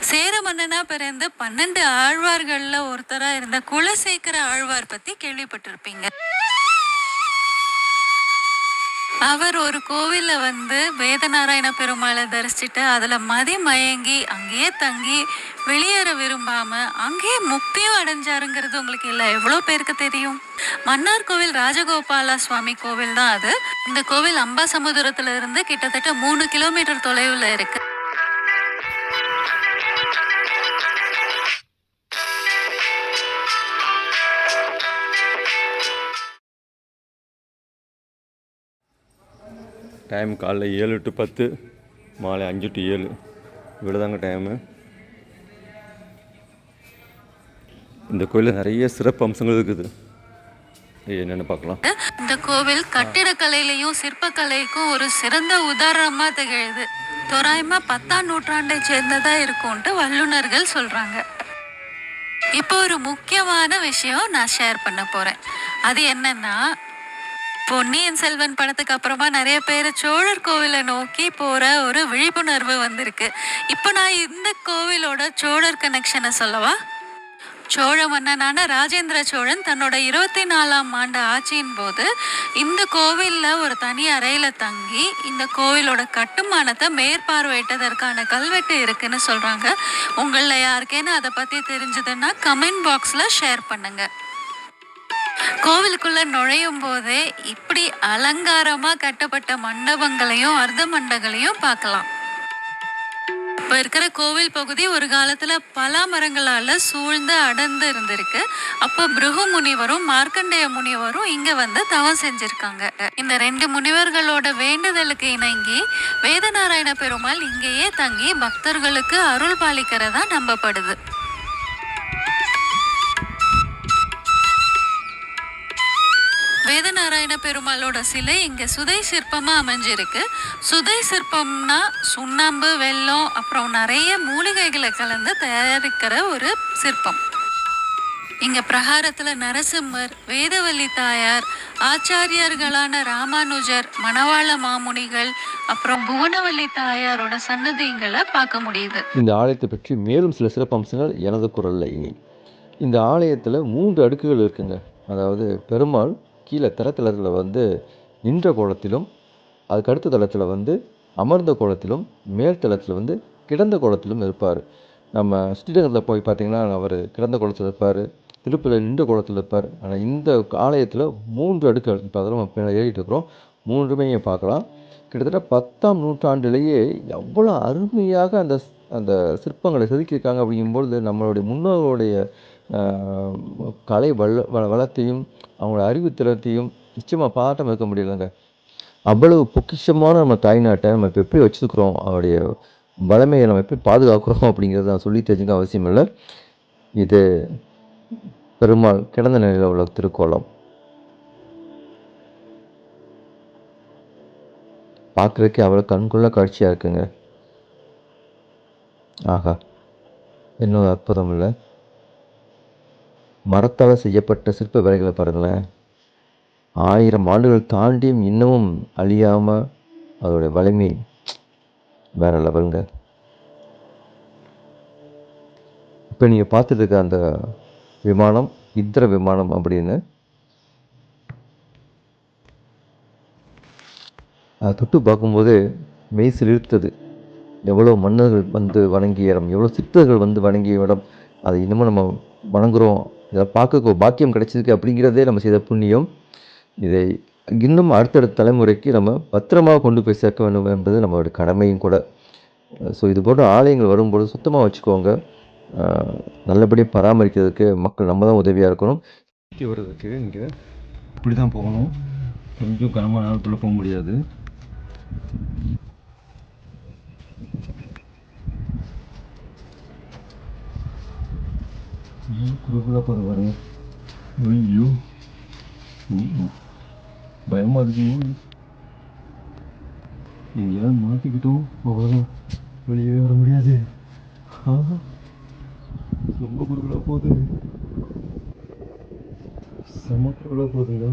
சேர மன்னனா பிறந்து பன்னெண்டு ஆழ்வார்கள்ல ஒருத்தரா இருந்த குலசேகர ஆழ்வார் பத்தி கேள்விப்பட்டிருப்பீங்க. அவர் ஒரு கோவில்ல வந்து வேதநாராயண பெருமாளை தரிசிச்சுட்டு அதுல மதி மயங்கி அங்கேயே தங்கி வெளியேற விரும்பாம அங்கேயே முக்தியும் அடைஞ்சாருங்கிறது உங்களுக்கு இல்லை? எவ்வளோ பேருக்கு தெரியும்? மன்னார் கோவில் ராஜகோபால சுவாமி கோவில் தான் அது. இந்த கோவில் அம்பாசமுத்திரத்துல இருந்து கிட்டத்தட்ட மூணு கிலோமீட்டர் தொலைவில் இருக்கு. டைம் காலைல ஏழு டு பத்து மாலை அஞ்சு டு ஏழு. இவ்வளோதாங்க டைமு இந்த கோயிலில் நிறைய சிறப்பு அம்சங்கள் இருக்குது. என்னென்னு பார்க்கலாம். இந்த கோவில் கட்டிடக்கலையிலையும் சிற்பக்கலைக்கும் ஒரு சிறந்த உதாரணமாக திகழுது. தோராயமாக பத்தாம் நூற்றாண்டை சேர்ந்ததாக இருக்கும்ட்டு வல்லுநர்கள் சொல்கிறாங்க இப்போ ஒரு முக்கியமான விஷயம் நான் ஷேர் பண்ண போகிறேன் அது என்னன்னா பொன்னியின் செல்வன் படத்துக்கு அப்புறமா நிறைய பேர் சோழர் கோவிலை நோக்கி போகிற ஒரு விழிப்புணர்வு வந்திருக்கு. இப்போ நான் இந்த கோவிலோட சோழர் கனெக்ஷனை சொல்லவா? சோழ மன்னனான ராஜேந்திர சோழன் தன்னோட இருபத்தி நாலாம் ஆண்டு ஆட்சியின் போது இந்த கோவிலில் ஒரு தனி அறையில் தங்கி இந்த கோவிலோட கட்டுமானத்தை மேற்பார்வையிட்டதற்கான கல்வெட்டு இருக்குன்னு சொல்கிறாங்க உங்களில் யாருக்கேன்னு அதை பற்றி தெரிஞ்சதுன்னா கமெண்ட் பாக்ஸில் ஷேர் பண்ணுங்கள் கோவிலுக்குள்ள நுழையும் போதே இப்படி அலங்காரமா கட்டப்பட்ட மண்டபங்களையும் அர்த்த மண்டங்களையும் பார்க்கலாம். இப்போ இருக்கிற கோவில் பகுதி ஒரு காலத்துல பல மரங்களால சூழ்ந்து அடர்ந்து இருந்திருக்கு. அப்போ பிருகு முனிவரும் மார்க்கண்டேய முனிவரும் இங்க வந்து தவம் செஞ்சிருக்காங்க. இந்த ரெண்டு முனிவர்களோட வேண்டுதலுக்கு இணங்கி வேதநாராயண பெருமாள் இங்கேயே தங்கி பக்தர்களுக்கு அருள் பாலிக்கிறதா நம்பப்படுது. வேதநாராயண பெருமாளோட சிலை இங்கே சுதை சிற்பமாக அமைஞ்சிருக்கு. சுதை சிற்பம்னா சுண்ணாம்பு வெல்லம் அப்புறம் நிறைய மூலிகைகளை கலந்து தயாரிக்கிற ஒரு சிற்பம். இங்கே பிரகாரத்தில் நரசிம்மர் வேதவல்லி தாயார் ஆச்சாரியர்களான ராமானுஜர் மணவாள மாமுனிகள் அப்புறம் புவனவல்லி தாயாரோட சன்னதிங்களை பார்க்க முடியுது. இந்த ஆலயத்தை பற்றி மேலும் சில சிறப்பம்சங்கள் எனது குரலில் இனி. இந்த ஆலயத்தில் மூன்று அடுக்குகள் இருக்குங்க. அதாவது பெருமாள் கீழே தரத்தளத்தில் வந்து நின்ற கோலத்திலும் அதுக்கு அடுத்த தளத்தில் வந்து அமர்ந்த கோலத்திலும் மேல் தளத்தில் வந்து கிடந்த கோலத்திலும் இருப்பார். நம்ம ஸ்ரீரங்கத்தில் போய் பார்த்தீங்கன்னா அவர் கிடந்த கோலத்தில் இருப்பார் திருப்பதியில் நின்ற கோலத்தில் இருப்பார். ஆனால் இந்த ஆலயத்தில் மூன்று அடுக்குகள் இப்போ நம்ம மேலே ஏறிட்டு இருக்கிறோம். மூன்றுமே பார்க்கலாம் கிட்டத்தட்ட பத்தாம் நூற்றாண்டிலேயே எவ்வளோ அருமையாக அந்த அந்த சிற்பங்களை செதுக்கியிருக்காங்க அப்படிங்கும்பொழுது நம்மளுடைய முன்னோர்களுடைய கலை வள வள- வளத்தையும் அவங்களோட அறிவுத்திறத்தையும் நிச்சயமாக பாட்டம் இருக்க முடியலங்க. அவ்வளவு பொக்கிஷமான நம்ம தாய்நாட்டை நம்ம இப்போ எப்படி வச்சுருக்குறோம்? அவருடைய வளமையை நம்ம எப்படி பாதுகாக்கிறோம் அப்படிங்கிறத நான் சொல்லி தெரிஞ்சுக்க அவசியம் இல்லை. இது பெருமாள் கிடந்த நிலையில் உள்ள திருக்கோலம். பார்க்குறதுக்கே அவ்வளோ கண்கொள்ள காட்சியாக இருக்குங்க. ஆஹா இன்னும் அற்புதம் இல்லை. மரத்தால் செய்யப்பட்ட சிற்ப வேலைகளை பாருங்களேன். ஆயிரம் ஆண்டுகள் தாண்டியும் இன்னமும் அழியாமல் அதோடைய வலிமை வேற லெவலுங்க. இப்போ நீங்கள் பார்த்துட்டு இருக்க அந்த விமானம் இந்திர விமானம் அப்படின்னு. அதை தொட்டு பார்க்கும்போது மெய் சிலிர்த்தது. எவ்வளோ மன்னர்கள் வந்து வணங்கிய இடம் எவ்வளோ சித்தர்கள் வந்து வணங்கிய இடம் அதை இன்னமும் நம்ம வணங்குகிறோம் இதை பார்க்க பாக்கியம் கிடைச்சிருக்கு அப்படிங்கிறதே நம்ம செய்த புண்ணியம். இதை இன்னும் அடுத்தடுத்த தலைமுறைக்கு நம்ம பத்திரமாக கொண்டு போய் சேர்க்க வேண்டும் என்பது நம்மளுடைய கடமையும் கூட. ஸோ இது போன்ற ஆலயங்கள் வரும்பொழுது சுத்தமாக வச்சுக்கோங்க. நல்லபடியாக பராமரிக்கிறதுக்கு மக்கள் நம்ம தான் உதவியாக இருக்கணும். சுற்றி வர்றதுக்கு இங்கே இப்படி தான் போகணும். கொஞ்சம் கனமான நேரத்தில் போக முடியாது. குறுகுல போகிற பாருங்க ஐயோ. பயமா இருக்கு. எங்கேயாவது மாட்டிக்கிட்டோம். அவ்வளோதான் வெளியே வர முடியாது. ரொம்ப குறுக்கலாக போகுது. செம குறுகலாக போகுதுங்க